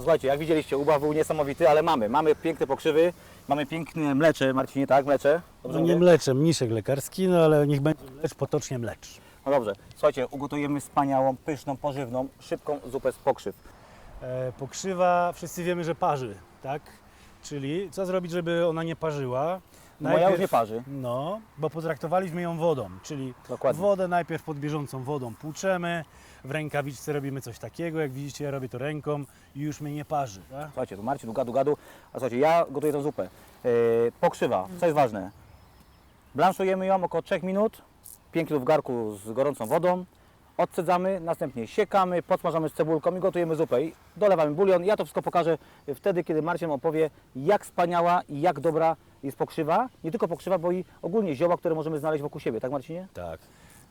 Słuchajcie, jak widzieliście, ubaw był niesamowity, ale mamy. Mamy piękne pokrzywy, mamy piękne mlecze, Marcinie, tak? Mlecze? Dobrze No nie mówię? mlecze, mniszek lekarski, no ale niech będzie mlecz, potocznie mlecz. No dobrze. Słuchajcie, ugotujemy wspaniałą, pyszną, pożywną, szybką zupę z pokrzyw. E, pokrzywa, wszyscy wiemy, że parzy, tak? Czyli co zrobić, żeby ona nie parzyła? Moja już nie parzy. No, bo potraktowaliśmy ją wodą, czyli Dokładnie. wodę najpierw pod bieżącą wodą płuczemy, w rękawiczce robimy coś takiego, jak widzicie ja robię to ręką i już mnie nie parzy. Tak? Słuchajcie, tu Marcin, tu gadu, gadu. A słuchajcie, ja gotuję tę zupę. Yy, pokrzywa, co jest ważne? Blanszujemy ją około 3 minut, 5 minut w garku z gorącą wodą. Odcedzamy, następnie siekamy, podsmażamy z cebulką i gotujemy zupę. I dolewamy bulion. Ja to wszystko pokażę wtedy, kiedy Marcin opowie, jak wspaniała i jak dobra jest pokrzywa. Nie tylko pokrzywa, bo i ogólnie zioła, które możemy znaleźć wokół siebie. Tak Marcinie? Tak.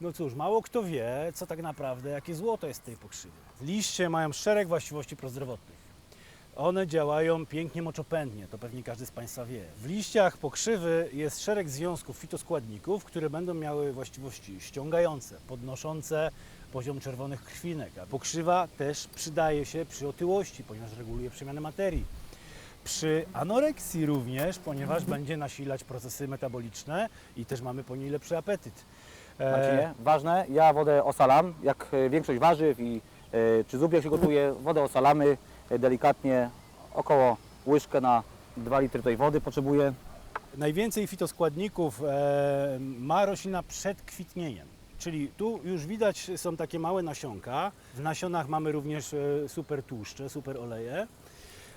No cóż, mało kto wie, co tak naprawdę, jakie złoto jest w tej pokrzywie. Liście mają szereg właściwości prozdrowotnych. One działają pięknie moczopędnie, to pewnie każdy z Państwa wie. W liściach pokrzywy jest szereg związków fitoskładników, które będą miały właściwości ściągające, podnoszące poziom czerwonych krwinek. A pokrzywa też przydaje się przy otyłości, ponieważ reguluje przemianę materii. Przy anoreksji również, ponieważ będzie nasilać procesy metaboliczne i też mamy po niej lepszy apetyt. E, Marcinie, ważne, ja wodę osalam, jak e, większość warzyw i e, czy zup jak się gotuje, wodę osalamy e, delikatnie, około łyżkę na 2 litry tej wody potrzebuję. Najwięcej fitoskładników e, ma roślina przed kwitnieniem. Czyli tu już widać są takie małe nasionka. W nasionach mamy również e, super tłuszcze, super oleje.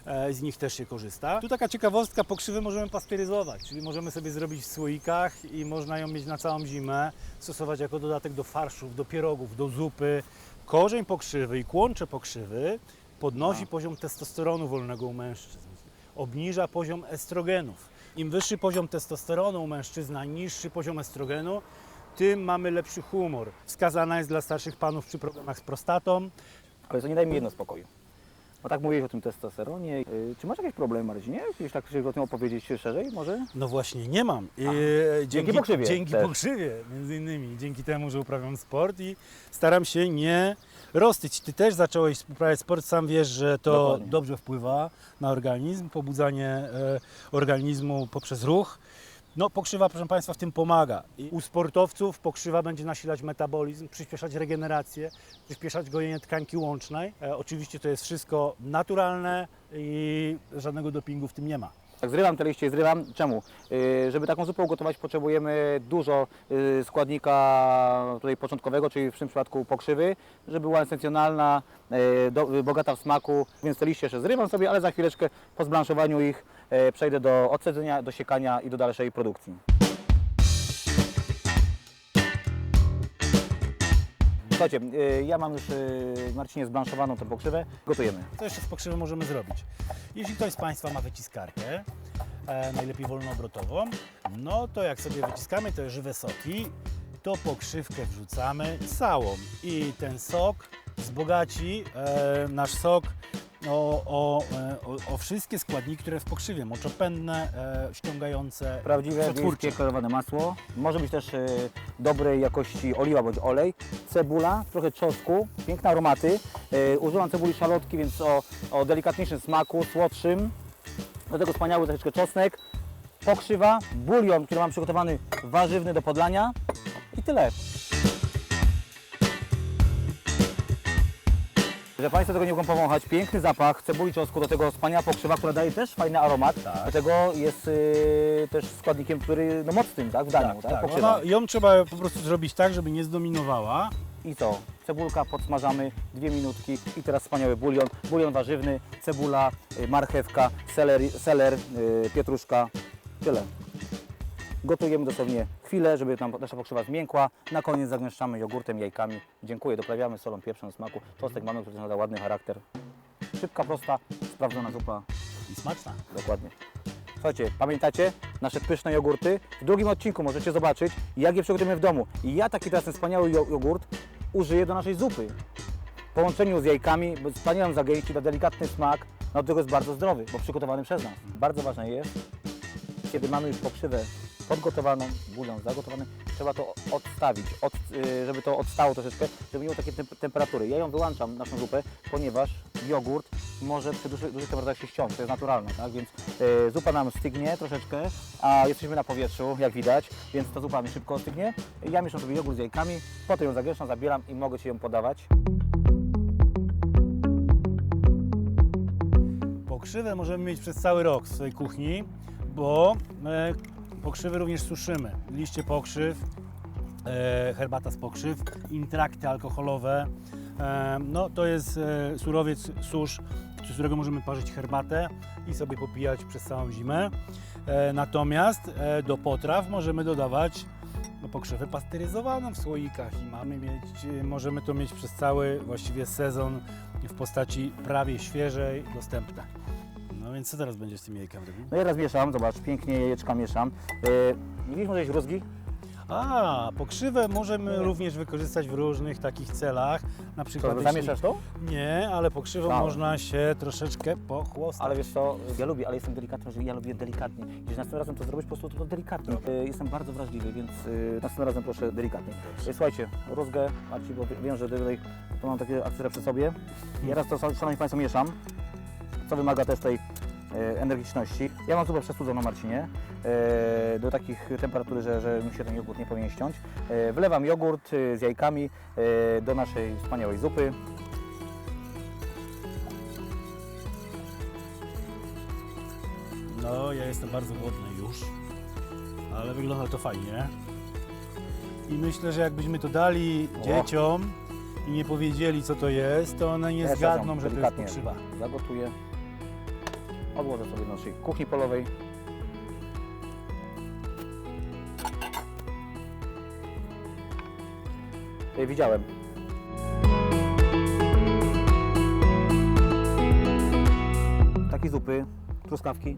E, Z nich też się korzysta. Tu taka ciekawostka, pokrzywy możemy pasteryzować, czyli możemy sobie zrobić w słoikach i można ją mieć na całą zimę, stosować jako dodatek do farszów, do pierogów, do zupy. Korzeń pokrzywy i kłącze pokrzywy podnosi poziom testosteronu wolnego u mężczyzn obniża poziom estrogenów. Im wyższy poziom testosteronu u mężczyzn, a niższy poziom estrogenu, tym mamy lepszy humor. Wskazana jest dla starszych panów przy problemach z prostatą. Ale co nie daj mi jedno spokoju. Bo tak mówiłeś o tym testosteronie. Y, Czy masz jakieś problemy, Marcinie? Chcesz tak się o tym opowiedzieć szerzej może? No właśnie, nie mam. I, Dzięki pokrzywie Dzięki też. pokrzywie, między innymi. Dzięki temu, że uprawiam sport i staram się nie roztyć. Ty też zacząłeś uprawiać sport, sam wiesz, że to Dokładnie. dobrze wpływa na organizm, pobudzanie e, organizmu poprzez ruch. No, pokrzywa, proszę Państwa, w tym pomaga. I u sportowców pokrzywa będzie nasilać metabolizm, przyspieszać regenerację, przyspieszać gojenie tkanki łącznej. E, oczywiście to jest wszystko naturalne i żadnego dopingu w tym nie ma. Tak zrywam te liście zrywam. Czemu? Y, Żeby taką zupę ugotować potrzebujemy dużo y, składnika tutaj początkowego, czyli w tym przypadku pokrzywy, żeby była esencjonalna, y, do, y, bogata w smaku, więc te liście jeszcze zrywam sobie, ale za chwileczkę po zblanszowaniu ich przejdę do odsadzenia, do siekania i do dalszej produkcji. Słuchajcie, y, ja mam już y, Marcinie zblanszowaną tę pokrzywę, gotujemy. Co jeszcze z pokrzywy możemy zrobić? Jeśli ktoś z Państwa ma wyciskarkę, e, najlepiej wolnoobrotową, no to jak sobie wyciskamy te żywe soki, to pokrzywkę wrzucamy całą i ten sok wzbogaci e, nasz sok o, o, e, o, o wszystkie składniki, które w pokrzywie, moczopędne, e, ściągające, Prawdziwe przetwórcze. wiejskie klarowane masło. Może być też e, dobrej jakości oliwa bądź olej. Cebula, trochę czosnku, piękne aromaty. E, używam cebuli szalotki, więc o, o delikatniejszym smaku, słodszym. Do tego wspaniały troszeczkę czosnek. Pokrzywa, bulion, który mam przygotowany warzywny do podlania. I tyle. Że Państwo tego nie mogą powąchać, piękny zapach cebuli czosnku, do tego wspaniała pokrzywa, która daje też fajny aromat. Do tego jest y, też składnikiem, który no mocnym, tak, w daniu, tak, Tak, pokrzywa. ona, ją trzeba po prostu zrobić tak, żeby nie zdominowała. I co? Cebulka podsmażamy, dwie minutki i teraz wspaniały bulion. Bulion warzywny, cebula, y, marchewka, seler, seler y, pietruszka. Tyle. Gotujemy dosłownie chwilę, żeby nam nasza pokrzywa zmiękła. Na koniec zagęszczamy jogurtem, jajkami. Dziękuję, doprawiamy solą, pieprzem, smaku. Czosnek mamy, który nada ładny charakter. Szybka, prosta, sprawdzona zupa. I smaczna. Dokładnie. Słuchajcie, pamiętacie nasze pyszne jogurty? W drugim odcinku możecie zobaczyć, jak je przygotujemy w domu. I ja taki teraz ten wspaniały jo- jogurt użyję do naszej zupy. W połączeniu z jajkami, bo wspaniałą zagęści, da delikatny smak, no do tego jest bardzo zdrowy, bo przygotowany przez nas. Bardzo ważne jest, kiedy mamy już pokrzywę podgotowaną, bulion zagotowany, trzeba to odstawić, od, y, żeby to odstało troszeczkę, żeby miało takie temp- temperatury. Ja ją wyłączam, naszą zupę, ponieważ jogurt może przy dużych, dużych temperaturach się ściąć, to jest naturalne, tak? Więc e, zupa nam stygnie troszeczkę, a jesteśmy na powietrzu, jak widać, więc ta zupa mi szybko stygnie. Ja mieszam sobie jogurt z jajkami, potem ją zagęszczam, zabieram i mogę Ci ją podawać. Pokrzywę możemy mieć przez cały rok w swojej kuchni, bo e, pokrzywy również suszymy. Liście pokrzyw, e, herbata z pokrzyw, intrakty alkoholowe. E, no, to jest e, surowiec, susz, z którego możemy parzyć herbatę i sobie popijać przez całą zimę. Natomiast do potraw możemy dodawać no, pokrzywę pasteryzowaną w słoikach i mamy mieć, możemy to mieć przez cały właściwie sezon w postaci prawie świeżej, dostępnej. No więc co teraz będzie z tym jajkiem robił? No i teraz mieszam, zobacz, pięknie jajeczka mieszam. E, nie widzisz może jakieś rózgi? A, pokrzywę możemy również wykorzystać w różnych takich celach. Na przykład Co, jeśli- zamieszasz to? Nie, ale pokrzywą można się troszeczkę pochłostać. Ale wiesz co, ja lubię, ale jestem delikatny, że ja lubię delikatnie. Jeśli następnym razem to zrobisz, po prostu to delikatnie. E, Jestem bardzo wrażliwy, więc e, następnym razem proszę delikatnie. E, Słuchajcie, rózgę, Marci, bo wie- wiem, że tutaj to mam takie akcje przy sobie. Ja raz to, szanowni Państwo, mieszam, co wymaga też tej energiczności. Ja mam zupę przestudzoną, Marcinie, e, do takich temperatury, że, że mi się ten jogurt nie powinien ściąć. E, Wlewam jogurt e, z jajkami e, do naszej wspaniałej zupy. No, ja jestem bardzo głodny już, ale wygląda to fajnie. I myślę, że jakbyśmy to dali O. dzieciom i nie powiedzieli, co to jest, to one nie Ja zgadną, że to jest pokrzywa. Zagotuję. Odłożę sobie do naszej kuchni polowej. E, Widziałem. Takie zupy, truskawki,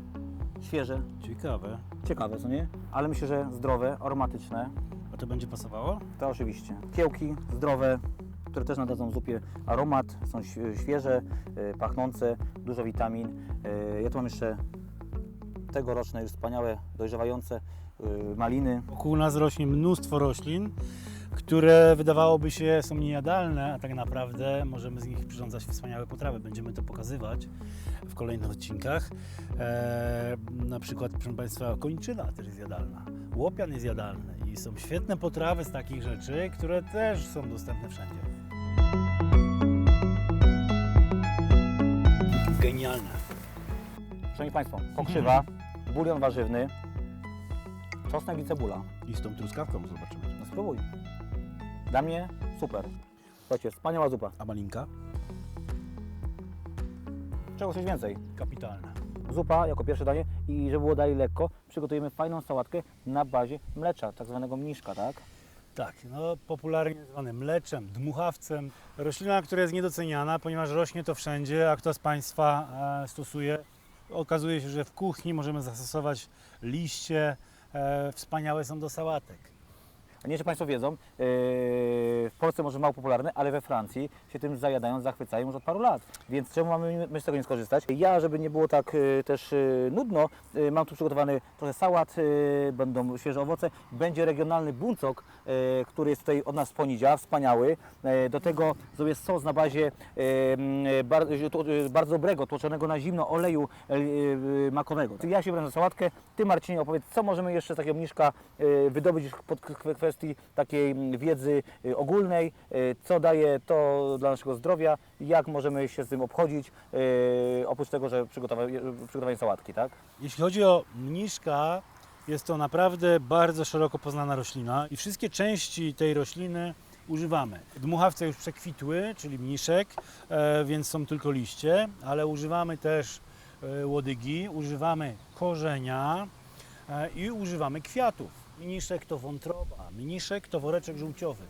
świeże, Ciekawe. ciekawe, co nie? Ale myślę, że zdrowe, aromatyczne. A to będzie pasowało? To oczywiście. Kiełki zdrowe, które też nadadzą zupie aromat, są świeże, e, pachnące, dużo witamin. E, Ja tu mam jeszcze tegoroczne, już wspaniałe, dojrzewające e, maliny. Wokół nas rośnie mnóstwo roślin, które wydawałoby się są niejadalne, a tak naprawdę możemy z nich przyrządzać wspaniałe potrawy. Będziemy to pokazywać w kolejnych odcinkach. E, na przykład, proszę Państwa, kończyna też jest jadalna. Łopian jest jadalny i są świetne potrawy z takich rzeczy, które też są dostępne wszędzie. Genialne. Szanowni Państwo, pokrzywa, bulion warzywny, czosnek i cebula. I z tą truskawką zobaczymy. No spróbuj. Dla mnie super. Słuchajcie, wspaniała zupa. A malinka? Czego coś więcej? Kapitalna. Zupa jako pierwsze danie i żeby było dalej lekko, przygotujemy fajną sałatkę na bazie mlecza, tak zwanego mniszka, tak? Tak, no popularnie zwany mleczem, dmuchawcem. Roślina, która jest niedoceniana, ponieważ rośnie to wszędzie, a kto z Państwa e, stosuje? Okazuje się, że w kuchni możemy zastosować liście, e, wspaniałe są do sałatek. Nie czy Państwo wiedzą, yy, w Polsce może mało popularne, ale we Francji się tym zajadają, zachwycają już od paru lat. Więc czemu mamy my z tego nie skorzystać? Ja, żeby nie było tak yy, też yy, nudno, yy, mam tu przygotowany trochę sałat, yy, będą świeże owoce, będzie regionalny buncok, yy, który jest tutaj od nas z Ponidzia, wspaniały. Yy, do tego zrobię sos na bazie yy, bar, yy, bardzo dobrego, tłoczonego na zimno oleju yy, yy, makowego. Ja się biorę za sałatkę, Ty Marcinie opowiedz, co możemy jeszcze z takiego mniszka yy, wydobyć pod k- k- kwestii takiej mm, wiedzy y, ogólnej, y, co daje to dla naszego zdrowia, jak możemy się z tym obchodzić, y, oprócz tego, że przygotowanie, sałatki, tak? Jeśli chodzi o mniszka, jest to naprawdę bardzo szeroko poznana roślina i wszystkie części tej rośliny używamy. Dmuchawce już przekwitły, czyli mniszek, e, więc są tylko liście, ale używamy też e, łodygi, używamy korzenia e, i używamy kwiatów. Mniszek to wątroba, mniszek to woreczek żółciowy.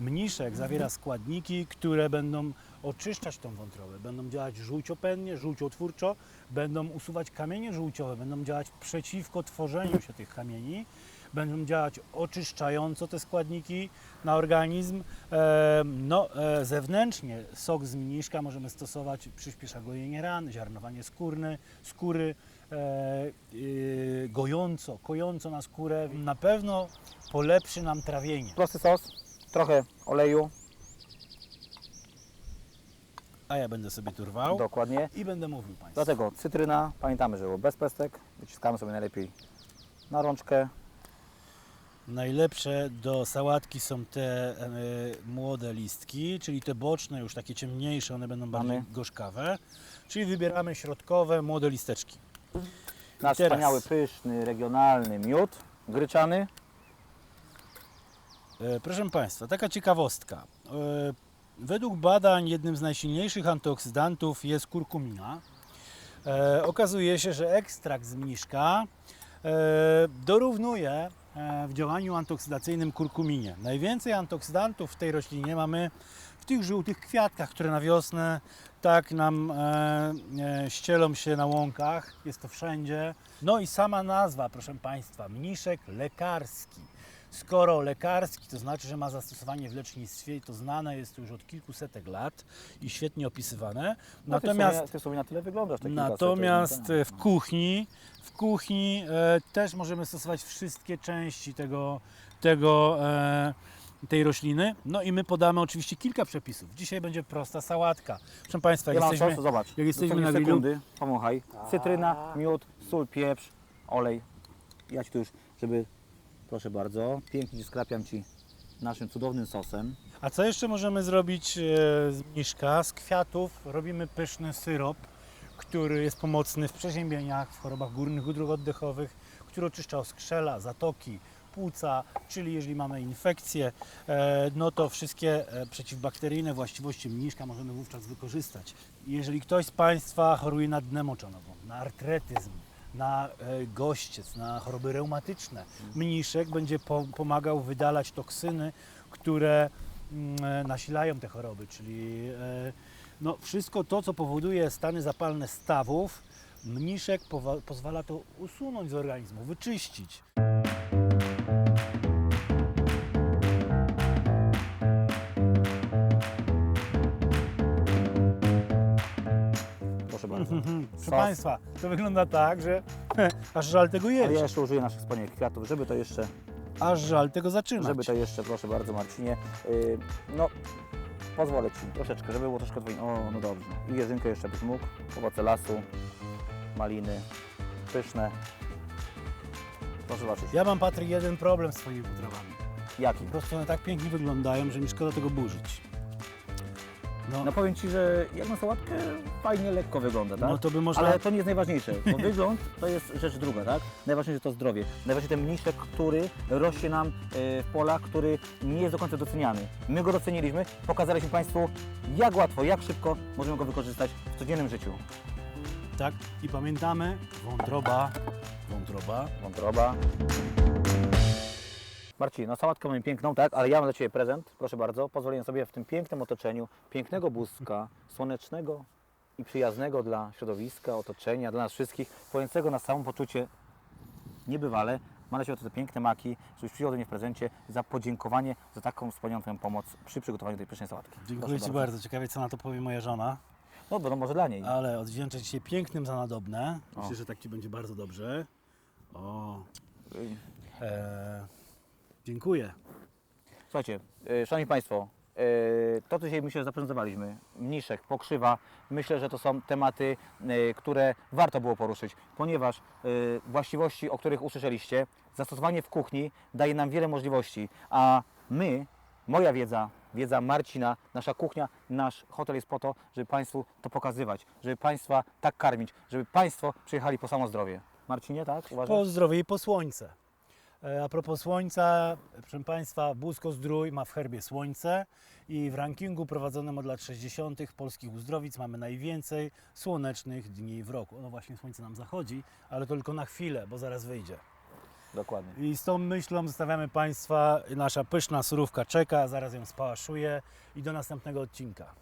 Mniszek zawiera składniki, które będą oczyszczać tą wątrobę, będą działać żółciopędnie, żółciotwórczo, będą usuwać kamienie żółciowe, będą działać przeciwko tworzeniu się tych kamieni, będą działać oczyszczająco te składniki na organizm. E, no, e, zewnętrznie sok z mniszka możemy stosować, przyspiesza gojenie ran, ziarnowanie skórny, skóry, e, gojąco, kojąco na skórę. Na pewno polepszy nam trawienie. Prosty sos, trochę oleju, a ja będę sobie tu rwał Dokładnie. i będę mówił Państwu. Dlatego cytryna, pamiętamy, że było bez pestek. Wyciskamy sobie najlepiej na rączkę. Najlepsze do sałatki są te e, młode listki, czyli te boczne, już takie ciemniejsze, one będą bardziej Mamy. gorzkawe. Czyli wybieramy środkowe, młode listeczki. Nasz teraz- wspaniały, pyszny, regionalny miód gryczany. E, Proszę Państwa, taka ciekawostka. E, Według badań jednym z najsilniejszych antyoksydantów jest kurkumina. E, Okazuje się, że ekstrakt z mniszka e, dorównuje w działaniu antyoksydacyjnym kurkuminie. Najwięcej antyoksydantów w tej roślinie mamy w tych żółtych kwiatkach, które na wiosnę tak nam e, e, ścielą się na łąkach. Jest to wszędzie. No i sama nazwa, proszę Państwa, mniszek lekarski. Skoro lekarski, to znaczy, że ma zastosowanie w lecznictwie i to znane jest już od kilkusetek lat i świetnie opisywane. No, ty Natomiast w sumie, ty w sumie na tyle wyglądasz. Natomiast to- e, w kuchni, w kuchni e, też możemy stosować wszystkie części tego, tego, e, tej rośliny. No i my podamy oczywiście kilka przepisów. Dzisiaj będzie prosta sałatka. Proszę Państwa, Ja jak mam jesteśmy, sos, zobacz. jak jesteśmy na grillu, sekundy, pomachaj. Cytryna, miód, sól, pieprz, olej. Ja Ci tu już, żeby, proszę bardzo, pięknie skrapiam Ci naszym cudownym sosem. a co jeszcze możemy zrobić e, z mniszka? Z kwiatów robimy pyszny syrop, który jest pomocny w przeziębieniach, w chorobach górnych dróg oddechowych, który oczyszcza oskrzela, zatoki, płuca, czyli jeżeli mamy infekcję, e, no to wszystkie e, przeciwbakteryjne właściwości mniszka możemy wówczas wykorzystać. Jeżeli ktoś z Państwa choruje na dnę moczonową, na artretyzm, na e, gościec, na choroby reumatyczne, mniszek będzie po, pomagał wydalać toksyny, które mm, e, nasilają te choroby, czyli e, no, wszystko to, co powoduje stany zapalne stawów, mniszek pozwala to usunąć z organizmu, wyczyścić. Proszę Sos. Państwa, to wygląda tak, że aż żal tego jeść, ja jeszcze użyję naszych wspaniałych kwiatów, żeby to jeszcze, aż żal tego zaczynać. żeby to jeszcze, proszę bardzo Marcinie, yy, no pozwolę Ci troszeczkę, żeby było troszkę Twoim, o no dobrze. I jeżynkę jeszcze byś mógł, owoce lasu, maliny, pyszne. Proszę zobaczyć, Ja mam, Patryk, jeden problem z swoimi potrawami. jaki? Po prostu one tak pięknie wyglądają, że mi szkoda tego burzyć. No, No powiem Ci, że jak na sałatkę fajnie, lekko wygląda, tak? no to by można... Ale to nie jest najważniejsze, bo wygląd to jest rzecz druga, tak? Najważniejsze to zdrowie. Najważniejsze ten mniszek, który rośnie nam e, w polach, który nie jest do końca doceniany. My go doceniliśmy, pokazaliśmy Państwu, jak łatwo, jak szybko możemy go wykorzystać w codziennym życiu. Tak, i pamiętamy, wątroba, wątroba. Wątroba. Marcin, no sałatkę mamy piękną, tak? Ale ja mam dla Ciebie prezent, proszę bardzo. Pozwolę sobie w tym pięknym otoczeniu, pięknego buzka, słonecznego i przyjaznego dla środowiska, otoczenia, dla nas wszystkich, pojącego na samopoczucie niebywale. Mam dla Ciebie te piękne maki, żebyś przyjął do mnie w prezencie za podziękowanie za taką wspaniałą pomoc przy przygotowaniu tej pysznej sałatki. Dziękuję Proszę Ci bardzo. Ciekawie, co na to powie moja żona. No, bo no może dla niej. Ale odwdzięczę Ci się pięknym za nadobne. Myślę, że tak Ci będzie bardzo dobrze. O, e, dziękuję. Słuchajcie, e, Szanowni Państwo, e, to co dzisiaj myślę, że zaprezentowaliśmy, mniszek, pokrzywa, myślę, że to są tematy, e, które warto było poruszyć, ponieważ e, właściwości, o których usłyszeliście, zastosowanie w kuchni daje nam wiele możliwości, a my, moja wiedza, wiedza Marcina, nasza kuchnia, nasz hotel jest po to, żeby Państwu to pokazywać, żeby Państwa tak karmić, żeby Państwo przyjechali po samo zdrowie. Marcinie, tak? Uważasz? Po zdrowie i po słońce. E, A propos słońca, proszę Państwa, Buzko Zdrój ma w herbie słońce i w rankingu prowadzonym od lat 60. polskich uzdrowic mamy najwięcej słonecznych dni w roku. No właśnie słońce nam zachodzi, ale to tylko na chwilę, bo zaraz wyjdzie. Dokładnie. I z tą myślą zostawiamy Państwa, nasza pyszna surówka czeka, zaraz ją spałaszuję i do następnego odcinka.